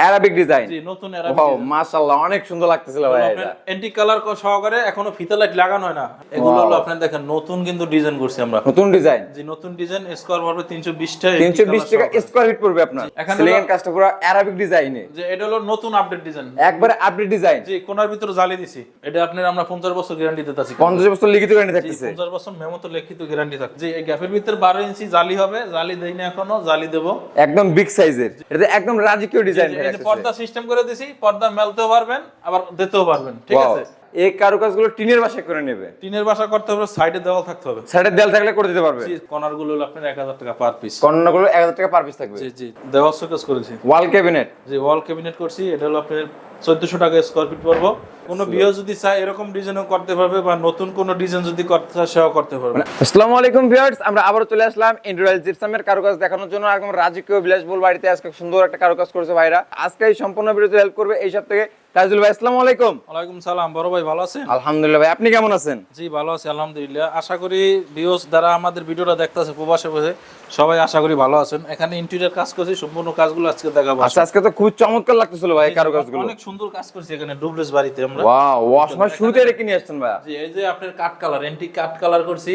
Arabic design জি নতুন wow মাশাআল্লাহ অনেক সুন্দর লাগতেছিল ভাই এটা। এন্টি কালার সহকারে এখনও ফিতা লাইট লাগানো হয় না। এগুলো হলো আপনার দেখেন নতুন কিন্তু ডিজাইন করছি আমরা। নতুন ডিজাইন জি নতুন ডিজাইন স্কোয়ার পড়বে তিনশো বিশ টাকা 320 টাকা স্কয়ার ফিট পড়বে আপনার। সিলিং কাজটা পুরো অ্যারাবিক ডিজাইনে যে এটা হলো নতুন আপডেট ডিজাইন একবারে আপডেট ডিজাইন জি কোনার ভিতরে জালি দিছি। এটা আপনার আমরা পঞ্চাশ বছর গ্যারান্টি দিতেছি 50 বছর লিখিত গ্যারান্টি থাকতেছে। পঞ্চাশ বছর মেমো তো লিখিত গ্যারান্টি থাকে যে এই গ্যাপের ভিতরে বারো ইঞ্চি জালি হবে জালি দেই না এখনও জালি দেবো। একদম বিগ সাইজের এটা একদম রাজকীয় ডিজাইন এই যে পর্দা সিস্টেম করে দিছি পর্দা মেলতেও পারবেন আবার দিতেও পারবেন ঠিক আছে? এই কারুকাজগুলো টিনের বাসা করে নেবে। টিনের বাসা করতে হবে সাইডে দেওয়াল থাকতে হবে। সাইডে দেয়াল থাকলে করে দিতে পারবে। কর্নারগুলো আপনার এক হাজার টাকা পার পিস কর্নারগুলো 1000 টাকা পার পিস থাকবে। জি জি দেওয়াল শোকেস করেছি। ওয়াল ক্যাবিনেট যে ওয়াল ক্যাবিনেট করছি এটা হলো আপনার চোদ্দশো টাকা স্কোয়ার ফিট পড়ব। কোনো বিয়ে যদি চায় এরকম ডিজাইনও করতে পারবে বা নতুন কোনো ডিজাইন যদি করতে চায় সেও করতে পারবে। আসসালামু আলাইকুম ভিউয়ার্স আমরা আবারও চলে আসলাম ইন্ডোরাল জিপসামের কারুকাজ দেখানোর জন্য। একদম রাজকীয় বিলাসবহুল বাড়িতে আজকে সুন্দর একটা কারুকাজ করেছে ভাইরা। আজকে এই সম্পূর্ণ ভিডিওতে হেল্প করবে এই সব থেকে তাজুল ভাই। আসসালামু আলাইকুম। ওয়ালাইকুম সালাম বড় ভাই ভালো আছেন? আলহামদুলিল্লাহ ভাই আপনি কেমন আছেন? জি ভালো আছি আলহামদুলিল্লাহ। আশা করি ভিউস দ্বারা আমাদের ভিডিওটা দেখতেছে প্রবাসে বসে সবাই আশা করি ভালো আছেন। এখানে ইন্টেরিয়র কাজ করছি সম্পূর্ণ কাজগুলো আজকে দেখাবো। আচ্ছা আজকে তো খুব চমৎকার লাগতেছিল ভাই কারুকাজগুলো। অনেক সুন্দর কাজ করছি এখানে ডুবলেস বাড়িতে। আমরা ওয়াও ওয়াশ মাস শুরুতে রেখে নিয়ে আসছেন ভাইয়া। জি এই যে আপনার cut colour anti cut colour করছি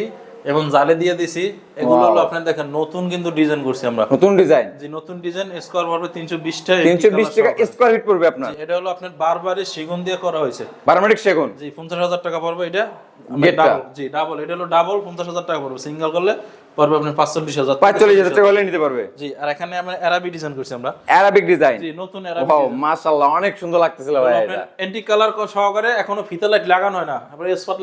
এবং জালে দিয়ে দিছি এগুলো হলো আপনার দেখেন নতুন কিন্তু ডিজাইন করছি আমরা। নতুন ডিজাইন যে নতুন ডিজাইন স্কোয়ার পড়বে তিনশো বিশ টাকা 320 টাকা স্কয়ার ফিট পড়বে আপনার। এটা হলো আপনার বারবারে সেগুন দিয়ে করা হয়েছে। বারোমেটিক সেগুন? জি পঞ্চাশ হাজার টাকা পড়বে এটা। ডাবল জি ডাবল এটা হলো ডাবল পঞ্চাশ হাজার টাকা পড়বে। সিঙ্গেল করলে পড়বে আপনার পাঁচচল্লিশ হাজার হাজার টাকা হলে নিতে পারবে। জি আর এখানে আমরা অ্যারাবি ডিজাইন করছি আমরা। অ্যারাবিক ডিজাইন জি নতুন অ্যারাবি ওয়াও মাশাআল্লাহ অনেক সুন্দর লাগতেছিল ভাই এটা। এন্টি কালার সহকারে এখনও ফিতা লাইট লাগানো হয় না।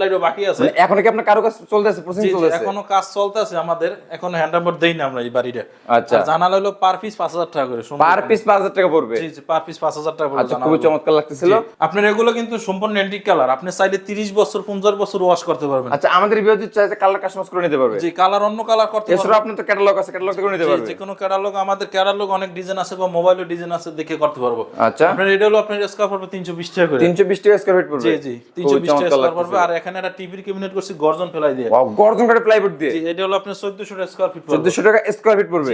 লাইটও বাকি আছে। মানে এখন কি আপনার কারুকাজ চলতেছে প্রসেসিং জি, জি, চলতেছে? এখনও কাজ চলতেছে আমাদের। এখনও হ্যান্ড ওভার দেই না আমরা এই বাড়িটা আচ্ছা। জানালা হলো পার পিস পাঁচ হাজার টাকা করে পার পিস পাঁচ হাজার টাকা পড়বে? জি জি পার পিস পাঁচ হাজার টাকা করে আচ্ছা হলো। চমৎকার লাগতেছিল। আপনার এগুলো কিন্তু সম্পূর্ণ অ্যান্টিক কালার আপনি চাইলে তিরিশ বছর পঞ্চাশ বছর ওয়াশ করতে পারবেন। আচ্ছা আমাদের বিরোধী চাইতে কালার কাস্টমাইজ করে নিতে পারবে? যে কালার অন্য কালার করতে পারবেন এছাড়া আপনার তো ক্যাটালগ আছে ক্যাটালগ করে নিতে পারবে। যে কোনো ক্যাটালগ আমাদের ক্যাটালগ অনেক ডিজাইন আছে বা মোবাইলের ডিজাইন আছে দেখে করতে পারব। আচ্ছা। আপনার এটা হলো আপনার স্কোয়ার পড়বে তিনশো বিশ টাকা করে। তিনশো বিশ টাকা স্কোয়ার ফিট পড়বে। জি জি তিনশো খুবই বিশ টাকা চমৎকার পড়বে। আর এখানে একটা টিভির ক্যাবিনেট করছি গর্জন ফেলাই দিয়ে। ওয়াও গর্জন করে প্লাইউড দিয়ে? জি, এটা হলো আপনার চোদ্দশো টাকা স্কোয়ার ফিট পড়বে। চোদ্দশো টাকা স্কোয়ার ফিট পড়বে?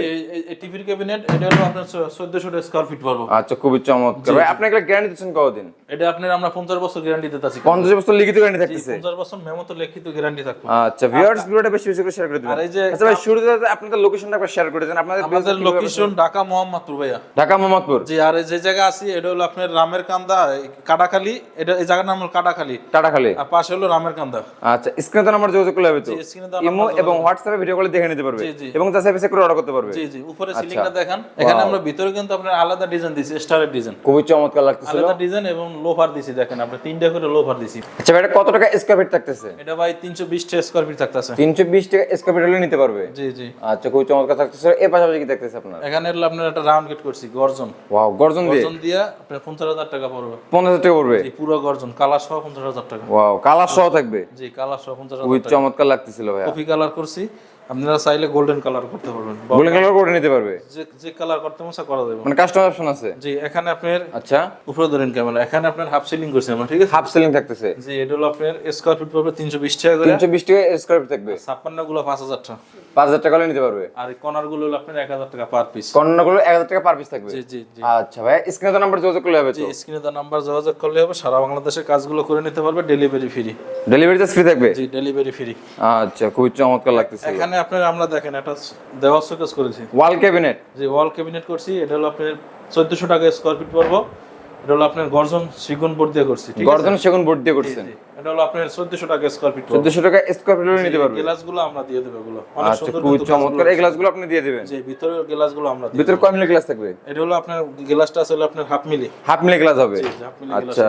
টিভির ক্যাবিনেট এটা হলো আপনার চোদ্দশো টাকা স্কোয়ার ফিট পড়বে। আচ্ছা খুবই চমৎকার। ভাই আপনি এগুলো গ্যারান্টি দিচ্ছেন কতদিন? এটা আপনার আমরা পঞ্চাশ বছর গ্যারান্টি দিতেছি পঞ্চাশ বছর লিখিত গ্যারান্টি থাকতেছে। পঞ্চাশ বছর মেমো তো লিখিত গ্যারান্টি থাকবে। আচ্ছা ভিউয়ার্স ভিডিওটা বেশি বেশি করে শেয়ার করে দিবেন। আর এই যে আচ্ছা ভাই শুরুতে আপনাদের লোকেশনটা একবার শেয়ার করে দেন। আপনাদের আমাদের লোকেশন ঢাকা মোহাম্মদপুর ভাইয়া। ঢাকা মোহাম্মদপুর? জি আর যে জায়গা আছি এটা হলো আপনার রামের কান্দা কাটাখালী এটা এই জায়গার নাম হলো কাটাখালী। টাটাখালী আর পাশে হলো রামের কান্দা। আচ্ছা স্ক্রিনে তো নাম্বার যোগাযোগ করলে হবে তো? জি, screen এ দেওয়া ইমো এবং হোয়াটসঅ্যাপে ভিডিও কলে দেখে নিতে পারবে। এবং করে অর্ডার করতে পারবে। জি জি উপরে সিলিংটা দেখান। এখানে আমরা ভিতরে কিন্তু আপনার আলাদা ডিজাইন দিছি স্টারের ডিজাইন খুবই চমৎকার লাগতেছিল। আলাদা ডিজাইন এবং লোফার দিছি দেখেন আপনি তিনটা করে লোফার দিছি। আচ্ছা ভাই এটা কত টাকা স্কোয়ার ফিট থাকতেছে? এটা ভাই তিনশো বিশ টাকা স্কোয়ার ফিট থাকতেছে। তিনশো বিশ টাকা স্কোয়ার ফিট হলে নিতে পারবে। জি জি। আচ্ছা খুব চমৎকার থাকতেছে। এর পাশাপাশি কি দেখতেছে আপনার? এখানে হলো আপনার একটা রাউন্ড গেট করছি গর্জন। ওয়াও গর্জন দিয়ে? গর্জন দিয়ে আপনার পঞ্চাশ হাজার টাকা পড়বে। পঞ্চাশ হাজার টাকা পড়বে? এই পুরো গর্জন। কালার সহ পঞ্চাশ হাজার টাকা। ওয়াও কালার সহ থাকবে? জি কালার সহ পঞ্চাশ খুবই হাজার চমৎকার লাগতেছিল ভাই কফি কালার করছি। আপনারা চাইলে গোল্ডেন কালার করতে পারবেন। গোল্ডেন কালার করে নিতে পারবে? যে যে কালার করতে মশা করা যাবে। মানে কাস্টমার অপশন আছে? জি এখানে আপনার আচ্ছা। উপরে ধরেন ক্যামেরা এখানে আপনার হাফ সিলিং করছি আমরা ঠিক আছে? হাফ সেলিং থাকতেছে। জি এটা হলো আপনার স্কোয়ার ফিট পড়বে তিনশো বিশ টাকা করে। তিনশো বিশ টাকা স্কোয়ার ফিট থাকবে। ছাপ্পান্নগুলো পাঁচ হাজার টাকা। পাঁচ হাজার টাকা হলে নিতে পারবে। আর কর্নারগুলো হলো আপনার এক হাজার টাকা পার পিস কর্নারগুলো এক হাজার টাকা পার পিস থাকবে। জি জি জি। আচ্ছা ভাই স্ক্রিনে তো নাম্বার যোগাযোগ করলে হবে তো? জি স্ক্রিনে তার নাম্বার যোগাযোগ করলে হবে সারা বাংলাদেশের কাজগুলো করে নিতে পারবে ডেলিভারি ফ্রি ডেলিভারি ফ্রি থাকবে? জি ডেলিভারি ফ্রি আচ্ছা খুব চমৎকার লাগতেছে। এখানে আপনার আমরা দেখেন একটা দেওয়াল শোকেস করেছি। Wall cabinet? যে ওয়াল ক্যাবিনেট করছি এটা হলো আপনার চোদ্দশো টাকা স্কোয়ার ফিট পড়ব। এটা হলো আপনার গর্জন সিগুন বোর্ড দিয়ে করছি গর্জন সেগুন বোর্ড দিয়ে করছেন? এটা হলো আপনার চোদ্দশো টাকা স্কোয়ার ফিট পড়বে। চোদ্দশো টাকা স্কোয়ার ফিট নিতে পারবে। গ্লাসগুলো আমরা দিয়ে দেবো এগুলো। অনেক আচ্ছা সুন্দর চমৎকার। এই গ্লাসগুলো আপনি দিয়ে দিবেন? যে ভিতরে গ্লাসগুলো আমরা দিই ভিতরে কয় মিলি গ্লাস থাকবে? এটা হলো আপনার গ্লাসটা আছে হলো আপনার half milli. Half milli glass হবে? জি, আচ্ছা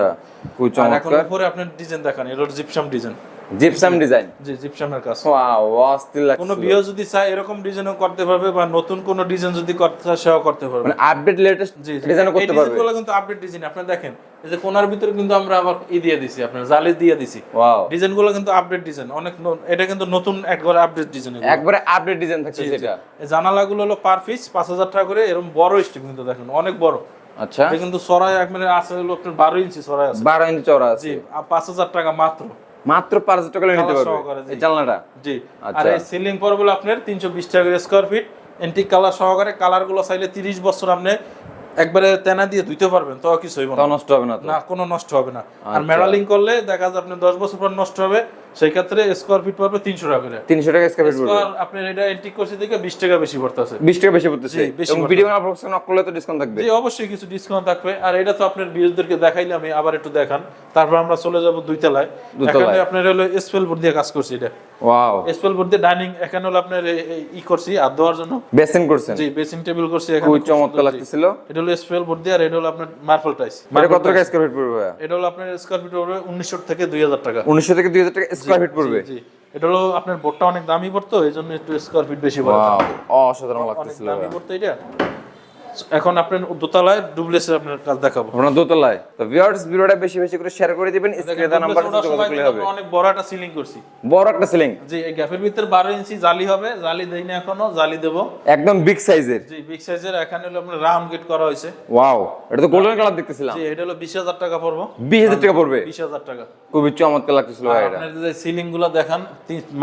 খুবই আর এখন উপরে আপনার ডিজাইন দেখান এটা জিপসাম ডিজাইন জিপসাম ডিজাইন জি জিপসামের কাজ। ওয়াও অস্থির কোনো লাগছে বিয়ে যদি চায় এরকম ডিজাইনও করতে পারবে বা নতুন কোনো ডিজাইন যদি করতে চায় সেও করতে পারবে। মানে আপডেট লেটেস্ট। ডিজাইনও করতে পারবে। কিন্তু আপডেট ডিজাইন আপনি দেখেন এই যে কোনার ভিতরে কিন্তু আমরা আবার ই দিয়ে দিছি আপনার জালি দিয়ে দিছি। ওয়াও ডিজাইনগুলো কিন্তু আপডেট ডিজাইন অনেক এটা কিন্তু নতুন একবারে আপডেট ডিজাইন একবারে আপডেট ডিজাইন থাকছে সেটা জানালাগুলো হলো পার পিস পাঁচ হাজার টাকা করে এরকম বড় স্টিপ কিন্তু দেখেন অনেক বড়। আচ্ছা। এটা কিন্তু সরাই এক মানে আছে হলো আপনার বারো ইঞ্চি সরাই আছে। বারো ইঞ্চি চওড়া আছে। জি পাঁচ হাজার টাকা মাত্র। মাত্র পাঁচ হাজার টাকা নিতে পারবে। এই জানলাটা? জি। আর আচ্ছা। এই সিলিং পড়বে আপনার তিনশো বিশ টাকা স্কোয়ার ফিট এন্টিক কালার সহকারে কালারগুলো চাইলে তিরিশ বছর আপনি একবারে তেনা দিয়ে ধুইতে পারবেন তো কিছু হইব না। নষ্ট হবে না না কোনো নষ্ট হবে না। আর আচ্ছা। মেরালিং করলে দেখা যায় আপনি দশ বছর পর নষ্ট হবে সেই ক্ষেত্রে স্কোয়ার ফিট পড়বে তিনশো টাকা করে। তিনশো টাকা স্কোয়ার ফিট পড়বে। স্কোয়ার আপনার এটা এন্ট্রি করছে থেকে বিশ টাকা বেশি পড়তেছে। বিশ টাকা বেশি পড়তেছে। এবং ভিডিও বানা প্রফেশন নক করলে তো ডিসকাউন্ট থাকবে। জি অবশ্যই কিছু ডিসকাউন্ট থাকবে। আর এটা তো আপনার বিরোধীদেরকে দেখাইলে আমি আবার একটু দেখান। তারপর আমরা চলে যাব দুই তলায়। এখানে আপনার হলো স্পেল বোর্ড দিয়ে কাজ করছি এটা। ওয়াও স্পেল বোর্ড দিয়ে ডাইনিং এখানে হলো আপনার ই করছি আর দেওয়ার জন্য বেসিন করছেন? জি বেসিং টেবিল করছি এখানে খুব চমৎকার লাগতেছিল। এটা হলো স্পেল বোর্ড দিয়ে আর এটা হলো আপনার মার্বেল টাইস এটা কত টাকা স্কোয়ার ফিট পড়বে এটা হলো আপনার স্কোয়ার ফিট পড়বে উনিশশো থেকে দুই হাজার টাকা। উনিশশো থেকে দুই হাজার টাকা স্কোয়ার ফিট পড়বে? জি। এটা হলো আপনার বোর্ডটা অনেক দামি পড়তো এই জন্য একটু স্কোয়ার ফিট বেশি পড়ে ওয়াও অসাধারণ লাগতেছিল দামি পড়তো এটা। এখন আপনার দোতলায় আপনার কাজ দেখাবো। আপনার দোতলায়। তো ভিউয়ার্স ভিডিওটা বেশি বেশি করে শেয়ার করে দিবেন স্ক্রিনে নাম্বার যোগাযোগ করলে হবে। অনেক বড় একটা সিলিং করছি। বড় একটা সিলিং যে এই গ্যাপের ভিতরে বারো ইঞ্চি জালি হবে জালি দেই না এখনও জালি দেবো। একদম বিগ সাইজের জি বিগ সাইজের এখানে হলো আপনার রাউন্ড গেট করা হয়েছে। ওয়াও এটা তো গোল্ডেন কালার দেখতেছিলাম। জি এটা হলো বিশ হাজার টাকা পড়ব। বিশ হাজার টাকা পড়বে? বিশ হাজার টাকা। খুবই চমৎকার লাগতেছিল ভাই এটা। আপনার যে সিলিংগুলো দেখান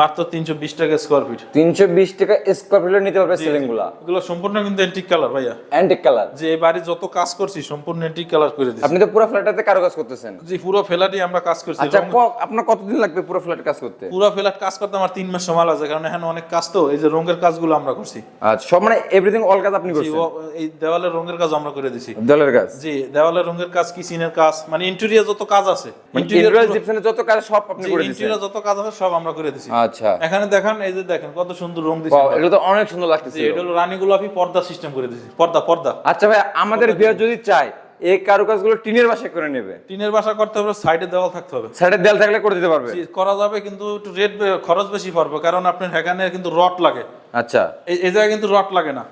মাত্র তিনশো বিশ টাকা স্কোয়ার ফিট তিনশো বিশ টাকা স্কোয়ার ফিটে নিতে পারবে সিলিংগুলা। এগুলো সম্পূর্ণ কিন্তু এন্টিক কালার ভাইয়া। অ্যান্টিক কালার যে এই বাড়ি যত কাজ করছি সম্পূর্ণ এন্টিক কালার করে দিচ্ছি আপনি তো পুরো ফ্ল্যাটটাতে কারুকাজ করতেছেন। জি পুরো ফেলাটি আমরা কাজ করছি। আচ্ছা আপনার কতদিন লাগবে পুরো ফ্ল্যাট কাজ করতে? পুরো ফেলাট কাজ করতে আমার মাস সময় লাগছে কারণ এখানে অনেক কাজ তো এই যে রঙের কাজগুলো আমরা করছি। আচ্ছা সব মানে এভরিথিং অল কাজ আপনি করছেন? এই দেওয়ালের রঙের কাজ আমরা করে দিছি। দেওয়ালের কাজ? জি দেওয়ালের রঙের কাজ কিচেনের কাজ মানে ইন্টেরিয়র যত কাজ আছে ইন্টেরিয়র জিপসনের যত কাজ সব আপনি করে দিচ্ছেন ইন্টেরিয়র যত কাজ আছে সব আমরা করে দিছি। আচ্ছা। এখানে দেখান এই যে দেখেন কত সুন্দর রং Wow, এগুলো তো অনেক সুন্দর লাগতেছে এটা হলো রানী গোলাপি পর্দা সিস্টেম করে দিছি পর্দা পর্দা। আচ্ছা ভাই আমাদের বিয়ার যদি চাই এই কারুকাজগুলো টিনের বাসায় করে নেবে। টিনের বাসা করতে হবে সাইডে দেওয়াল থাকতে হবে। সাইডের দেয়াল থাকলে করে দিতে পারবে। করা যাবে কিন্তু একটু রেট খরচ বেশি পড়বে কারণ আপনার এখানে কিন্তু রড লাগে। আচ্ছা। এই জায়গায় কিন্তু রড লাগে না।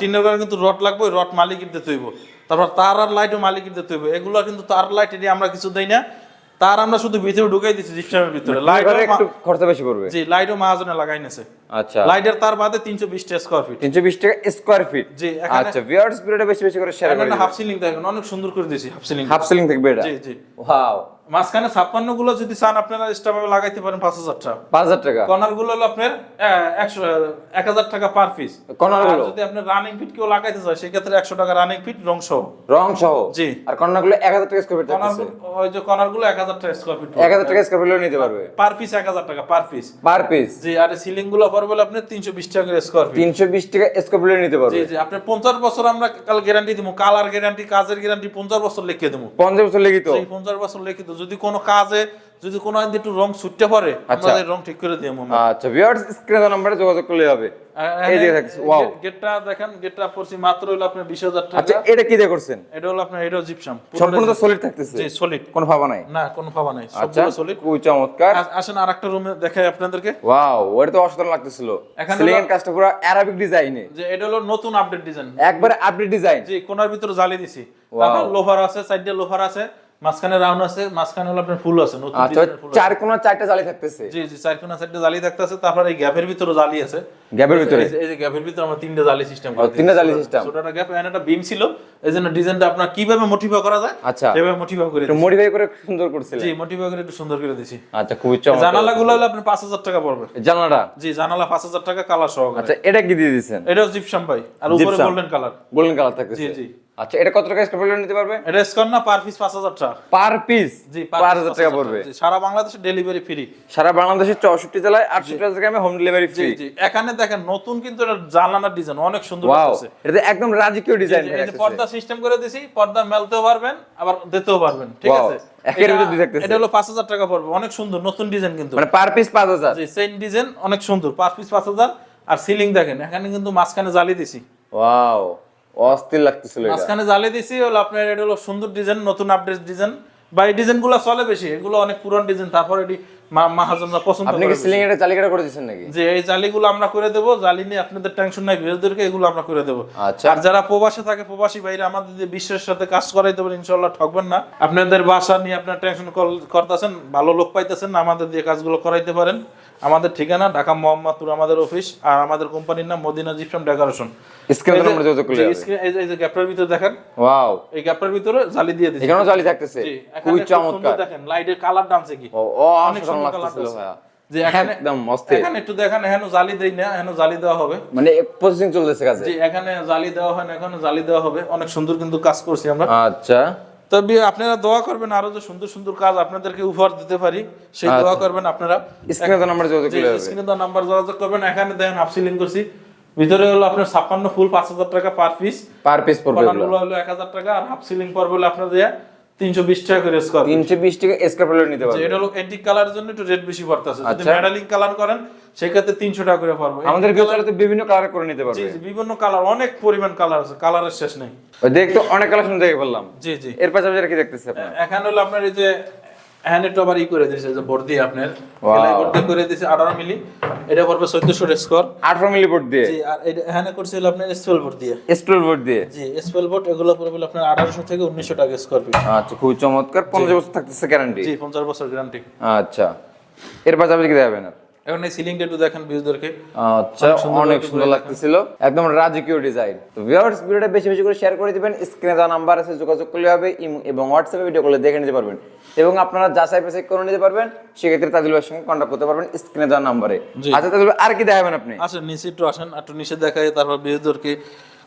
টিনের ঘরে কিন্তু রড লাগবে ওই রড মালিকের দিতে হইব। তারপর তার আর লাইটও মালিকের দিতে হইব। এগুলো কিন্তু তার লাইট এটি আমরা কিছু দেই না। তার আমরা শুধু ভিতরে ঢুকাই দিচ্ছি জিপসামের ভিতরে। লাইট ঘরে খরচা বেশি পড়বে। জি লাইটও মাহাজনে লাগাই নেছে। আচ্ছা। লাইটের তার বাদে তিনশো বিশটা স্কোয়ার ফিট তিনশো বিশ টাকা স্কোয়ার ফিট জি, আচ্ছা ভিউয়ার্স ভিডিওটা বেশি বেশি করে শেয়ার করে হাফ সিলিং দেখেন অনেক সুন্দর করে দিয়েছি হাফ সিলিং হাফ সিলিং থাকবে এটা? জি জি। ওয়াও মাঝখানে ছাপ্পান্নগুলো যদি চান আপনারা স্টাফে লাগাইতে পারেন পাঁচ হাজার টাকা। পাঁচ হাজার টাকা? কর্নারগুলো হলো আপনার আহ, একশো এক হাজার টাকা পার পিস কর্নারগুলো যদি আপনার রানিং ফিট কেউ লাগাইতে চায় সেক্ষেত্রে একশো টাকা রানিং ফিট রং সহ। রং সহ? জি। আর কর্নারগুলো এক হাজার টাকা স্কোয়ার ফিট কর্নার ওই যে কর্নারগুলো এক হাজার টাকা স্কোয়ার ফিট এক হাজার টাকা স্কোয়ার ফিট নিতে পারবে। পার পিস এক হাজার টাকা পার পিস পার পিস জি আর সিলিংগুলো পড়বে হলো আপনার তিনশো বিশ টাকা স্কোয়ার ফিট তিনশো বিশ টাকা স্কোয়ার ফিট নিতে পারবে। জি আপনি পঞ্চাশ বছর আমরা কাল গ্যারান্টি দিব কালার গ্যারান্টি কাজের গ্যারান্টি পঞ্চাশ বছর লিখে দেবো পঞ্চাশ বছর লিখিত। পঞ্চাশ বছর লিখিত। যদি কোনো কাজে যদি কোনো একদিন একটু রং ছুটতে পারে আচ্ছা। আমাদের রং ঠিক করে দিয়ে আমরা। আচ্ছা ভিউয়ার্স স্ক্রিনে নাম্বারে যোগাযোগ করলে হবে। এই দিকে থাকছে ওয়াও গেটটা দেখেন গেটটা পড়ছি মাত্র হলো আপনার বিশ হাজার টাকা। আচ্ছা এটা কি দিয়ে করছেন? এটা হলো আপনার এটাও জিপসাম সম্পূর্ণ তো সলিড থাকতেছে। জি সলিড কোনো ভাবা নাই? না কোনো ভাবা নাই সবগুলো সলিড খুবই চমৎকার। আসেন আর একটা রুমে দেখাই আপনাদেরকে। ওয়াও ওটা তো অসাধারণ লাগতেছিল। এখানে সিলিং এর কাজটা পুরো অ্যারাবিক ডিজাইনে যে এটা হলো নতুন আপডেট ডিজাইন একবারে আপডেট ডিজাইন জি কোনার ভিতরে জালি দিছি। তারপর লোফার আছে সাইডে লোফার আছে। মাঝখানে রাউন্ড আছে মাঝখানে হলো আপনার ফুল আছে নতুন আচ্ছা। চার কোনা চারটা জালি থাকতেছে। জি জি চার কোনা সাইডে জালি থাকতেছে তারপর এই গ্যাপের ভিতরে জালি আছে। গ্যাপের ভিতরে? এই যে- গ্যাপের ভিতরে আমরা তিনটা জালি সিস্টেম তিনটা জালি system। ছোটটা গ্যাপ এখানে একটা বিম ছিল এই জন্য ডিজাইনটা আপনার কীভাবে মোটিফাই করা যায় আচ্ছা। মোটিফাই করে একটু করে সুন্দর করছিলেন। জি মোটিফাই করে একটু সুন্দর করে দিছি আচ্ছা খুবই চমৎকার। জানালা গুলো হলো আপনার পাঁচ হাজার টাকা পড়বে। জানালাটা? জি জানালা পাঁচ হাজার টাকা কালার সহকারে। আচ্ছা এটা কি দিয়ে দিয়েছেন? এটা জিপসাম ভাই আর উপরে গোল্ডেন কালার গোল্ডেন কালার থাকতেছে। জি, জি। আচ্ছা এটা কত টাকা নিতে পারবে? এটা না পার পিস পাঁচ হাজার টাকা। পার পিস জি পার হাজার টাকা পড়বে। সারা বাংলাদেশে ডেলিভারি ফ্রি সারা বাংলাদেশের চৌষট্টি জেলায় আটষট্টি হাজার গ্রামে হোম ডেলিভারি ফ্রি জি এখানে দেখেন নতুন কিন্তু এটা জানালার ডিজাইন অনেক সুন্দর এটা একদম রাজকীয় ডিজাইন যে পর্দা সিস্টেম করে দিছি পর্দা মেলতেও পারবেন আবার দিতেও পারবেন ঠিক আছে? একের এটা- দুই থাকতেছে। এটা হলো পাঁচ হাজার টাকা পড়বে অনেক সুন্দর নতুন ডিজাইন কিন্তু। মানে পার পিস জি সেম ডিজাইন অনেক সুন্দর পাঁচ পিস পাঁচ হাজার। আর সিলিং দেখেন এখানে কিন্তু মাঝখানে জালি দিছি। ওয়াও অস্থির লাগতেছিল এটা। মাঝখানে জালি দিছি হলো আপনার এটা হলো সুন্দর ডিজাইন নতুন আপডেট ডিজাইন বা এই ডিজাইনগুলো চলে বেশি এগুলো অনেক পুরান ডিজাইন তারপর এটি মাহাজনরা পছন্দ আপনি কি। সিলিং এর চালিকাটা করে দিয়েছেন নাকি? যে এই জালিগুলো আমরা করে দেবো জালি নিয়ে আপনাদের টেনশন নাই বিরোধীদেরকে এগুলো আমরা করে দেবো। আচ্ছা। আর যারা প্রবাসে থাকে প্রবাসী বাইরে আমাদের যে বিশ্বের সাথে কাজ করাইতে পারেন ইনশাল্লাহ ঠকবেন না। আপনাদের বাসা নিয়ে আপনার টেনশন করতেছেন ভালো লোক পাইতেছেন না আমাদের দিয়ে কাজগুলো করাইতে পারেন। আমাদের ঠিকানা ঢাকা মোহাম্মদপুর আমাদের অফিস আর আমাদের কোম্পানির নাম মদিনা জিপসাম ডেকোরেশন স্ক্রিনে নম্বর যোগাযোগ করলে এই যে গ্যাপটার ভিতরে দেখেন। ওয়াও এই গ্যাপটার ভিতরে জালি দিয়ে দিচ্ছি। এখানেও জালি থাকতেছে। এখানে খুবই চমৎকার। দেখেন লাইটের কালার ডানছে কি? ও ও অনেক সুন্দর লাগতেছিল ভাইয়া। যে এখানে একদম অস্থির। এখানে একটু দেখেন এখানে জালি দেই না এখানে জালি দেওয়া হবে। মানে প্রসেসিং চলতেছে কাজে। যে এখানে জালি দেওয়া হয় না এখানে জালি দেওয়া হবে। অনেক সুন্দর কিন্তু কাজ করছি আমরা। আচ্ছা। তবে আপনারা দোয়া করবেন আরও যে সুন্দর সুন্দর কাজ আপনাদেরকে উপহার দিতে পারি সেই দোয়া করবেন আপনারা। স্ক্রিনে নাম্বার যোগাযোগ স্ক্রিনে নাম্বার যোগাযোগ করবেন। এখানে দেখেন হাফ সিলিং করছি। ভিতরে হলো আপনার ছাপ্পান্ন ফুল পাঁচ হাজার টাকা পার পিস পার পিস পড়বে হলো এক হাজার টাকা আর হাফ সিলিং পড়বে হলো আপনার দেয়া তিনশো বিশ টাকা করে স্কোয়ার তিনশো বিশ টাকা স্কোয়ার নিতে এটা হলো এন্টিক কালারের জন্য একটু রেট বেশি পড়তেছে। যদি আচ্ছা। মেডালিং কালার করেন সেক্ষেত্রে তিনশো টাকা করে পড়বে। আমাদের বিভিন্ন কালার করে নিতে পারবে। বিভিন্ন কালার অনেক পরিমাণ কালার আছে কালারের শেষ নেই। দেখতে অনেক কালেকশন দেখে ফেললাম। জি জি। এর পাশাপাশি কি দেখতেছি এখানে হলো আপনার এই যে হ্যান্ড আবার ই করে দিয়েছে যে বোর্ড দিয়ে আপনার. বোর্ড দিয়ে করে দিয়েছে আঠারো মিলি। এটা পড়বে চোদ্দশো স্কোর আঠারো মিলি বোর্ড দিয়ে? জি আর এটা এখানে করছিল আপনার স্পেল বোর্ড দিয়ে। স্পেল বোর্ড দিয়ে? জি স্পেল বোর্ড এগুলো পড়বে আপনার আঠারোশো থেকে উনিশশো টাকা স্কোয়ার ফিট আচ্ছা খুবই চমৎকার। পঞ্চাশ বছর থাকতেছে গ্যারান্টি জি পঞ্চাশ বছর গ্যারান্টি আচ্ছা। এর পাশাপাশি কি দেবেন আর? এখন এই সিলিংটা একটু দেখেন আচ্ছা অনেক সুন্দর লাগতেছিল। একদম রাজকীয় ডিজাইন তো ভিউয়ার্স ভিডিওটা বেশি বেশি করে শেয়ার করে দিবেন। স্ক্রিনে দেওয়া নাম্বার আছে যোগাযোগ করলে হবে এবং হোয়াটসঅ্যাপে ভিডিও করলে দেখে নিতে পারবেন। এবং আপনারা যাচাই বাছাই করে নিতে পারবেন সেক্ষেত্রে তাজুল ভাইয়ের সঙ্গে কন্ট্যাক্ট করতে পারবেন স্ক্রিনে দেওয়া নাম্বারে আচ্ছা তাজুল আর কি দেখাবেন আপনি? আচ্ছা নিচে একটু আসেন একটু নিচে দেখাই তারপর বিউজদেরকে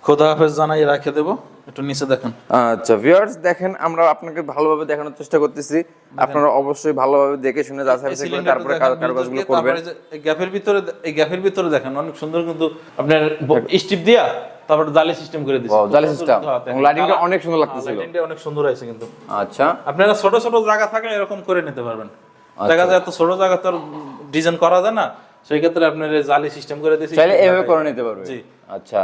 খোদা হাফেজ জানাই রাখে দেবো। একটু নিচে দেখেন। আচ্ছা ভিউয়ার্স দেখেন আমরা আপনাকে ভালোভাবে দেখানোর চেষ্টা করতেছি। আপনারা অবশ্যই ভালোভাবে দেখে শুনে যাচাই এই বাছাই করে তারপরে করবেন। এই গ্যাপের ভিতরে এই গ্যাপের ভিতরে দেখেন অনেক সুন্দর কিন্তু আপনার স্টিপ দিয়া তারপর জালি সিস্টেম করে জালি system। এবং lighting টা অনেক সুন্দর লাগতেছিল। লাইটিংটা অনেক সুন্দর আছে কিন্তু। আচ্ছা। আপনারা ছোট ছোট জায়গা থাকলে এরকম করে নিতে পারবেন। আচ্ছা। দেখা যায় এত ছোট জায়গা তো ডিজাইন করা যায় না। সেই ক্ষেত্রে আপনার জালি সিস্টেম করে দিয়েছি চাইলে এভাবে করে নিতে পারবে। জি। আচ্ছা।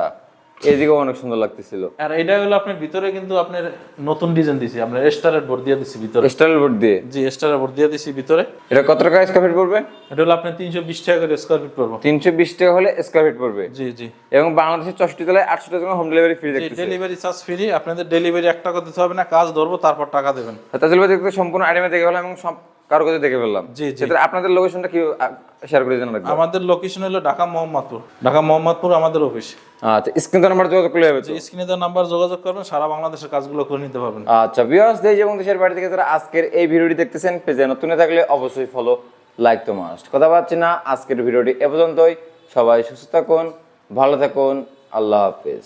অনেক সুন্দর লাগতেছিল। আর এটা হলো আপনার ভিতরে কিন্তু আপনার নতুন ডিজাইন দিছি। আমরা স্টারের বোর্ড দিয়ে দিছি ভিতরে। স্টাইল বোর্ড দিয়ে? জি স্টারের বোর্ড দিয়ে দিছি ভিতরে। এটা কত টাকা স্কোয়ার ফিট পড়বে? এটা হলো আপনার তিনশো বিশ টাকা করে স্কোয়ার ফিট পড়ব। তিনশো বিশ টাকা হলে স্কোয়ার ফিট পড়বে। জি জি। এবং বাংলাদেশের চষ্টি তলায় আটশো টাকা হোম ডেলিভারি ফ্রি দেখতেছে। ডেলিভারি চার্জ ফ্রি আপনাদের ডেলিভারি এক টাকা দিতে হবে না কাজ ধরবো তারপর টাকা দেবেন। ভাই দেখতে সম্পূর্ণ আইটেমে দেখে এবং সব কারও কাছে দেখে ফেললাম। জি, জি। আপনাদের লোকেশনটা কি শেয়ার করে জানা আমাদের লোকেশন হলো ঢাকা মোহাম্মদপুর। ঢাকা মোহাম্মদপুর আমাদের অফিস আচ্ছা স্ক্রিন নাম্বার যোগাযোগ করলে হবে তো? স্ক্রিনে দেওয়া নাম্বার যোগাযোগ করবেন সারা বাংলাদেশের কাজগুলো করে নিতে পারবেন। আচ্ছা ভিউয়ার্স দেশ এবং দেশের বাড়ি থেকে যারা আজকের এই ভিডিওটি দেখতেছেন পেজে নতুন থাকলে অবশ্যই ফলো লাইক তো মাস্ট কথা পাচ্ছি না আজকের ভিডিওটি এ পর্যন্তই। সবাই সুস্থ থাকুন ভালো থাকুন আল্লাহ হাফেজ।